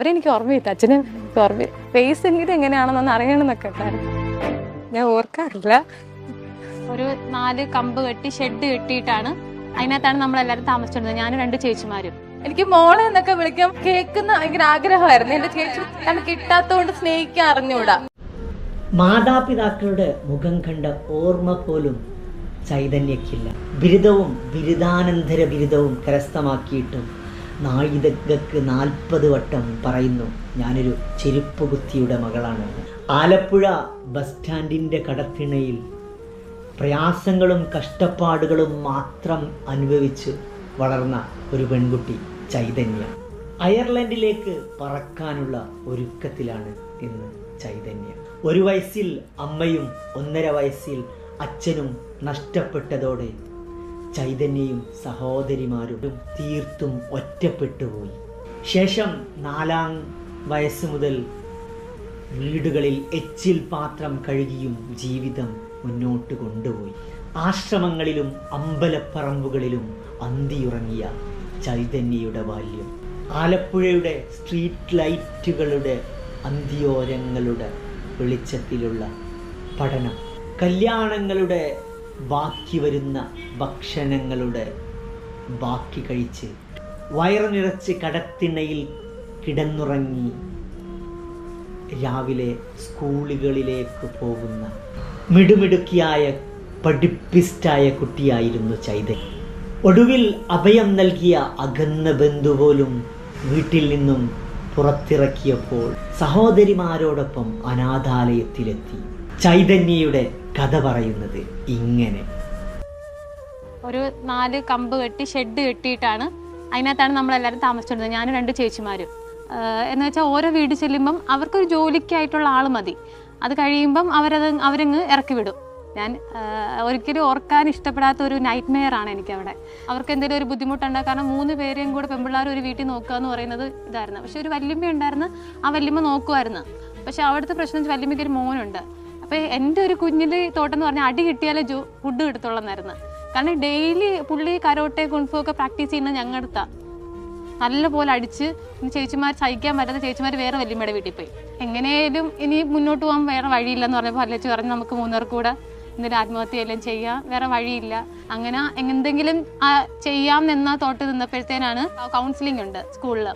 അവരെനിക്ക് ഓർമ്മയില്ല. അച്ഛനെ എനിക്ക് ഓർമ്മ ഫേസ് എങ്കിലും എങ്ങനെയാണെന്നൊന്ന് അറിയണമെന്നൊക്കെ ഉണ്ടായിരുന്നു ഞാൻ ഓർക്കാറില്ല. ഒരു നാല് കമ്പ് കെട്ടി ഷെഡ് കെട്ടിയിട്ടാണ് അതിനകത്താണ് നമ്മളെല്ലാവരും താമസിച്ചിരുന്നത്. ഞാനും രണ്ട് ചേച്ചിമാരും. എനിക്ക് മോളെ എന്നൊക്കെ വിളിക്കാൻ കേൾക്കുന്ന ഭയങ്കര ആഗ്രഹമായിരുന്നു. എന്റെ ചേച്ചി കാരണം കിട്ടാത്തോണ്ട് സ്നേഹിക്കാൻ അറിഞ്ഞൂടാ മാതാപിതാക്കളുടെ മുഖം കണ്ട ഓർമ്മ പോലും ചൈതന്യക്കില്ല. ബിരുദവും ബിരുദാനന്തര ബിരുദവും കരസ്ഥമാക്കിയിട്ടും നായികക്ക് നാൽപ്പത് വട്ടം പറയുന്നു. ഞാനൊരു ചെരുപ്പ് കുത്തിയുടെ മകളാണ്. ആലപ്പുഴ ബസ് സ്റ്റാൻഡിന്റെ കടത്തിണയിൽ പ്രയാസങ്ങളും കഷ്ടപ്പാടുകളും മാത്രം അനുഭവിച്ച് വളർന്ന ഒരു പെൺകുട്ടി ചൈതന്യ. അയർലൻഡിലേക്ക് പറക്കാനുള്ള ഒരുക്കത്തിലാണ് ഇന്ന് ചൈതന്യ. ഒരു വയസ്സിൽ അമ്മയും ഒന്നര വയസ്സിൽ അച്ഛനും നഷ്ടപ്പെട്ടതോടെ ചൈതന്യയും സഹോദരിമാരും തീർത്തും ഒറ്റപ്പെട്ടുപോയി. ശേഷം നാലാം വയസ്സ് മുതൽ വീടുകളിൽ എച്ചിൽ പാത്രം കഴുകിയും ജീവിതം മുന്നോട്ട് കൊണ്ടുപോയി. ആശ്രമങ്ങളിലും അമ്പലപ്പറമ്പുകളിലും അന്തിയുറങ്ങിയ ചൈതന്യയുടെ ബാല്യം. ആലപ്പുഴയുടെ സ്ട്രീറ്റ് ലൈറ്റുകളുടെ അന്തിയോരങ്ങളുടെ വെളിച്ചത്തിലുള്ള പഠനം. കല്യാണങ്ങളുടെ ബാക്കി വരുന്ന ഭക്ഷണങ്ങളുടെ ബാക്കി കഴിച്ച് വയറുനിറച്ച് നിറച്ച് കടത്തിണയിൽ കിടന്നുറങ്ങി രാവിലെ സ്കൂളുകളിലേക്ക് പോകുന്ന മിടുമിടുക്കിയായ പഠിപ്പിസ്റ്റായ കുട്ടിയായിരുന്നു ചൈതന്യ ഒടുവിൽ അഭയം നൽകിയ അകന്ന ബന്ധു പോലും വീട്ടിൽ നിന്നും പുറത്തിറക്കിയപ്പോൾ സഹോദരിമാരോടൊപ്പം അനാഥാലയത്തിലെത്തി. ചൈതന്യയുടെ കഥ പറയുന്നത് ഇങ്ങനെ. ഒരു നാല് കമ്പ് കെട്ടി ഷെഡ് കെട്ടിയിട്ടാണ് അതിനകത്താണ് നമ്മളെല്ലാവരും താമസിച്ചിരുന്നത് ഞാനും രണ്ട് ചേച്ചിമാരും. എന്ന് വെച്ചാൽ ഓരോ വീട് ചെല്ലുമ്പം അവർക്കൊരു ജോലിക്കായിട്ടുള്ള ആൾ മതി. അത് കഴിയുമ്പം അവരത് അവരങ്ങ് ഇറക്കി വിടും. ഞാൻ ഒരിക്കലും ഓർക്കാൻ ഇഷ്ടപ്പെടാത്ത ഒരു നൈറ്റ് മെയർ ആണ് എനിക്ക് അവിടെ അവർക്ക് എന്തെങ്കിലും ഒരു ബുദ്ധിമുട്ടുണ്ടാകും കാരണം മൂന്ന് പേരെയും കൂടെ പെമ്പിള്ളാർ ഒരു വീട്ടിൽ നോക്കുക എന്ന് പറയുന്നത് ഇതായിരുന്നു. പക്ഷെ ഒരു വല്യമ്മ ഉണ്ടായിരുന്നു ആ വല്യമ്മ നോക്കുമായിരുന്നു പക്ഷെ അവിടുത്തെ പ്രശ്നം വല്യമ്മയ്ക്ക് ഒരു മോനുണ്ട്. അപ്പോൾ എന്റെ ഒരു കുഞ്ഞിൽ തോട്ടം എന്ന് പറഞ്ഞാൽ അടി കിട്ടിയാലേ ജോ ഫുഡ് കിട്ടുള്ളായിരുന്നു കാരണം ഡെയിലി പുള്ളി കരോട്ടെ കുൺഫു ഒക്കെ പ്രാക്ടീസ് ചെയ്യുന്നത് ഞങ്ങളുടെ നല്ലപോലെ അടിച്ച് ചേച്ചിമാർ സഹിക്കാൻ പറ്റാത്ത ചേച്ചിമാർ വേറെ വല്യമ്മയുടെ വീട്ടിൽ പോയി. എങ്ങനെയായാലും ഇനി മുന്നോട്ട് പോകാൻ വേറെ വഴിയില്ലെന്ന് പറഞ്ഞപ്പോൾ അല്ലേച്ച് പറഞ്ഞ് നമുക്ക് മൂന്നർ കൂടെ എന്തെങ്കിലും ആത്മഹത്യയെല്ലാം ചെയ്യാം വേറെ വഴിയില്ല. അങ്ങനെ എന്തെങ്കിലും ചെയ്യാം എന്ന തോട്ട് നിന്നപ്പോഴത്തേനാണ് കൗൺസിലിംഗ് ഉണ്ട് സ്കൂളിൽ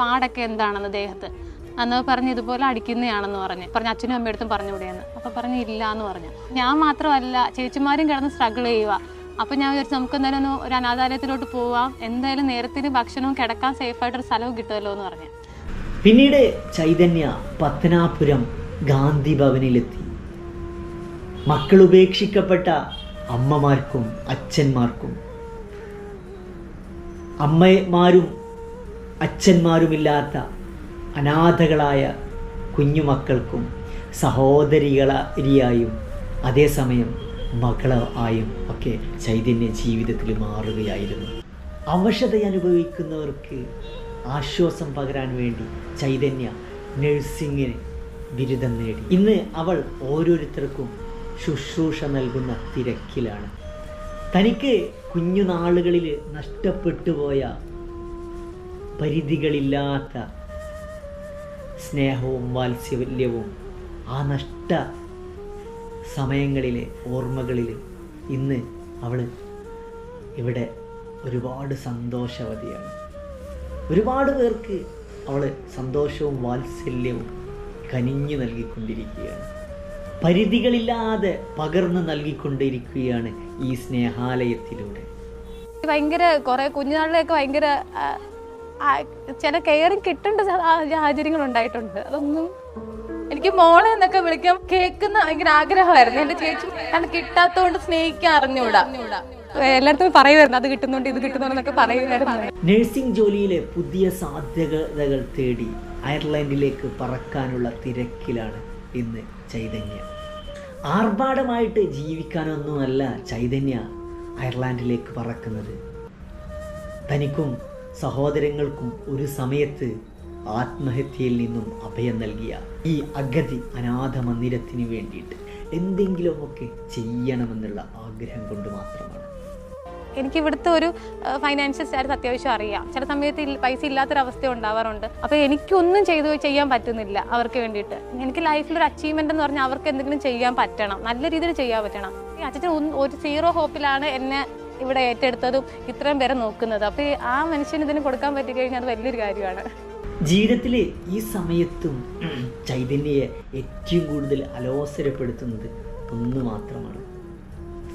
പാടൊക്കെ എന്താണെന്ന് ദേഹത്ത്. അന്ന് പറഞ്ഞ് ഇതുപോലെ അടിക്കുന്നതാണെന്ന് പറഞ്ഞ്. പറഞ്ഞ് അച്ഛനും അമ്മയടുത്തും പറഞ്ഞുകൂടെയെന്ന് അപ്പോൾ പറഞ്ഞ് ഇല്ല എന്ന് പറഞ്ഞു. ഞാൻ മാത്രമല്ല ചേച്ചിമാരും കിടന്ന് സ്ട്രഗിൾ ചെയ്യുക അപ്പം ഞാൻ വിചാരിച്ചു നമുക്ക് എന്തായാലും ഒന്ന് ഒരു അനാഥാലയത്തിലോട്ട് പോവാം. എന്തായാലും നേരത്തിന് ഭക്ഷണവും കിടക്കാൻ സേഫായിട്ടൊരു സ്ഥലവും കിട്ടുമല്ലോ എന്ന് പറഞ്ഞു. പിന്നീട് ചൈതന്യ പത്തനാപുരം ഗാന്ധി ഭവനിലെത്തി. മക്കൾ ഉപേക്ഷിക്കപ്പെട്ട അമ്മമാർക്കും അച്ഛന്മാർക്കും. അമ്മമാരും അച്ഛന്മാരുമില്ലാത്ത അനാഥകളായ കുഞ്ഞുമക്കൾക്കും സഹോദരികളായും അതേസമയം മകളായും ഒക്കെ ചൈതന്യ ജീവിതത്തിൽ മാറുകയായിരുന്നു. അവശത അനുഭവിക്കുന്നവർക്ക് ആശ്വാസം പകരാൻ വേണ്ടി ചൈതന്യ നഴ്സിംഗിന് ബിരുദം നേടി. ഇന്ന് അവൾ ഓരോരുത്തർക്കും ശുശ്രൂഷ നൽകുന്ന തിരക്കിലാണ്. തനിക്ക് കുഞ്ഞുനാളുകളിൽ നഷ്ടപ്പെട്ടു പോയ പരിധികളില്ലാത്ത സ്നേഹവും വാത്സല്യവും ആ നഷ്ട സമയങ്ങളിലെ ഓർമ്മകളിൽ ഇന്ന് അവൾ ഇവിടെ ഒരുപാട് സന്തോഷവതിയാണ്. ഒരുപാട് പേർക്ക് അവൾ സന്തോഷവും വാത്സല്യവും കനിഞ്ഞു നൽകിക്കൊണ്ടിരിക്കുകയാണ്. പരിധികളില്ലാതെ പകർന്നു നൽകിക്കൊണ്ടിരിക്കുകയാണ് ഈ സ്നേഹാലയത്തിലൂടെ. ഭയങ്കര കുറെ കുഞ്ഞുനാളിലൊക്കെ ഭയങ്കര ചില കെയറിങ് കിട്ടേണ്ട സാഹചര്യങ്ങൾ ഉണ്ടായിട്ടുണ്ട്. അതൊന്നും എനിക്ക് മോളെ എന്നൊക്കെ വിളിക്കാൻ കേൾക്കുന്ന ഭയങ്കര ആഗ്രഹമായിരുന്നു. എന്റെ ചേച്ചി കാരണം കിട്ടാത്തോണ്ട് സ്നേഹിക്കാൻ അറിഞ്ഞൂടാ. എല്ലായിടത്തും പറയുമായിരുന്നു അത് കിട്ടുന്നുണ്ട് ഇത് കിട്ടുന്നുണ്ടെന്നൊക്കെ പറയുമായിരുന്നു. നഴ്സിംഗ് ജോലിയിലെ പുതിയ സാധ്യതകൾ തേടി അയർലൻഡിലേക്ക് പറക്കാനുള്ള തിരക്കിലാണ് ഇന്ന് ചൈതന്യ. ആർഭാടമായിട്ട് ജീവിക്കാനൊന്നുമല്ല ചൈതന്യ അയർലാൻഡിലേക്ക് പറക്കുന്നത്. തനിക്കും സഹോദരങ്ങൾക്കും ഒരു സമയത്ത് ആത്മഹത്യയിൽ നിന്നും അഭയം നൽകിയ ഈ അഗതി അനാഥ മന്ദിരത്തിന് വേണ്ടിയിട്ട് എന്തെങ്കിലുമൊക്കെ ചെയ്യണമെന്നുള്ള ആഗ്രഹം കൊണ്ട് മാത്രമാണ്. എനിക്ക് ഇവിടുത്തെ ഒരു ഫൈനാൻഷ്യൽ സ്റ്റാറ്റസ് അത്യാവശ്യം അറിയാം. ചില സമയത്ത് പൈസ ഇല്ലാത്തൊരവസ്ഥ ഉണ്ടാവാറുണ്ട്. അപ്പോൾ എനിക്കൊന്നും ചെയ്തു ചെയ്യാൻ പറ്റുന്നില്ല അവർക്ക് വേണ്ടിയിട്ട്. എനിക്ക് ലൈഫിൽ ഒരു അച്ചീവ്മെന്റ് എന്ന് പറഞ്ഞാൽ അവർക്ക് എന്തെങ്കിലും ചെയ്യാൻ പറ്റണം. നല്ല രീതിയിൽ ചെയ്യാൻ പറ്റണം. ഈ അച്ഛൻ ഒരു സീറോ ഹോപ്പിലാണ് എന്നെ ഇവിടെ ഏറ്റെടുത്തതും ഇത്രയും പേരെ നോക്കുന്നത്. അപ്പോൾ ആ മനുഷ്യന് ഇതിന് കൊടുക്കാൻ പറ്റി കഴിഞ്ഞാൽ അത് വലിയൊരു കാര്യമാണ്. ജീവിതത്തിൽ ഈ സമയത്തും ചൈതന്യയെ ഏറ്റവും കൂടുതൽ അലോസരപ്പെടുത്തുന്നത് ഒന്ന് മാത്രമാണ്.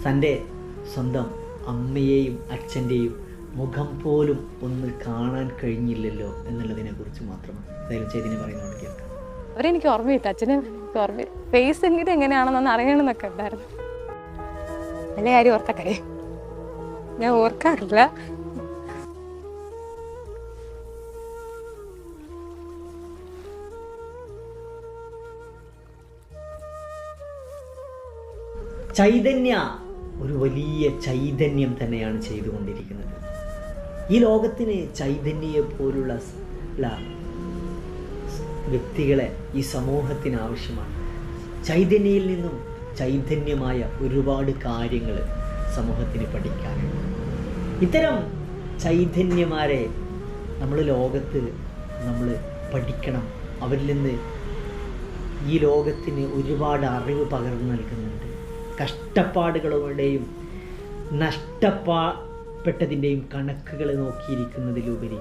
തന്റെ സ്വന്തം അമ്മയെയും അച്ഛന്റെയും മുഖം പോലും ഒന്ന് കാണാൻ കഴിഞ്ഞില്ലല്ലോ എന്നുള്ളതിനെ കുറിച്ച് മാത്രമാണ്. എന്തായാലും ചൈതന്യ പറയുന്നതോട് കേൾക്കാം. അവരെനിക്ക് ഓർമ്മയില്ല. അച്ഛന് ഓർമ്മ ഫേസ് എങ്കിലും എങ്ങനെയാണെന്നൊന്ന് അറിയണമെന്നൊക്കെ ഉണ്ടായിരുന്നു. നല്ല കാര്യം ഓർത്ത കാര്യം ഞാൻ ഓർക്കാറില്ല. ചൈതന്യ ഒരു വലിയ ചൈതന്യം തന്നെയാണ് ചെയ്തുകൊണ്ടിരിക്കുന്നത്. ഈ ലോകത്തിന് ചൈതന്യയെ പോലുള്ള വ്യക്തികളെ ഈ സമൂഹത്തിന് ആവശ്യമാണ്. ചൈതന്യയിൽ നിന്നും ചൈതന്യമായ ഒരുപാട് കാര്യങ്ങൾ സമൂഹത്തിന് പഠിക്കാനുണ്ട് ഇത്തരം ചൈതന്യമാരെ നമ്മൾ ലോകത്ത് നമ്മൾ പഠിക്കണം. അവരിൽ നിന്ന് ഈ ലോകത്തിന് ഒരുപാട് അറിവ് പകർന്നു നൽകുന്നുണ്ട്. കഷ്ടപ്പാടുകളുടെയും നഷ്ടപ്പെട്ടതിന്റെയും കണക്കുകൾ നോക്കിയിരിക്കുന്നതിലുപരി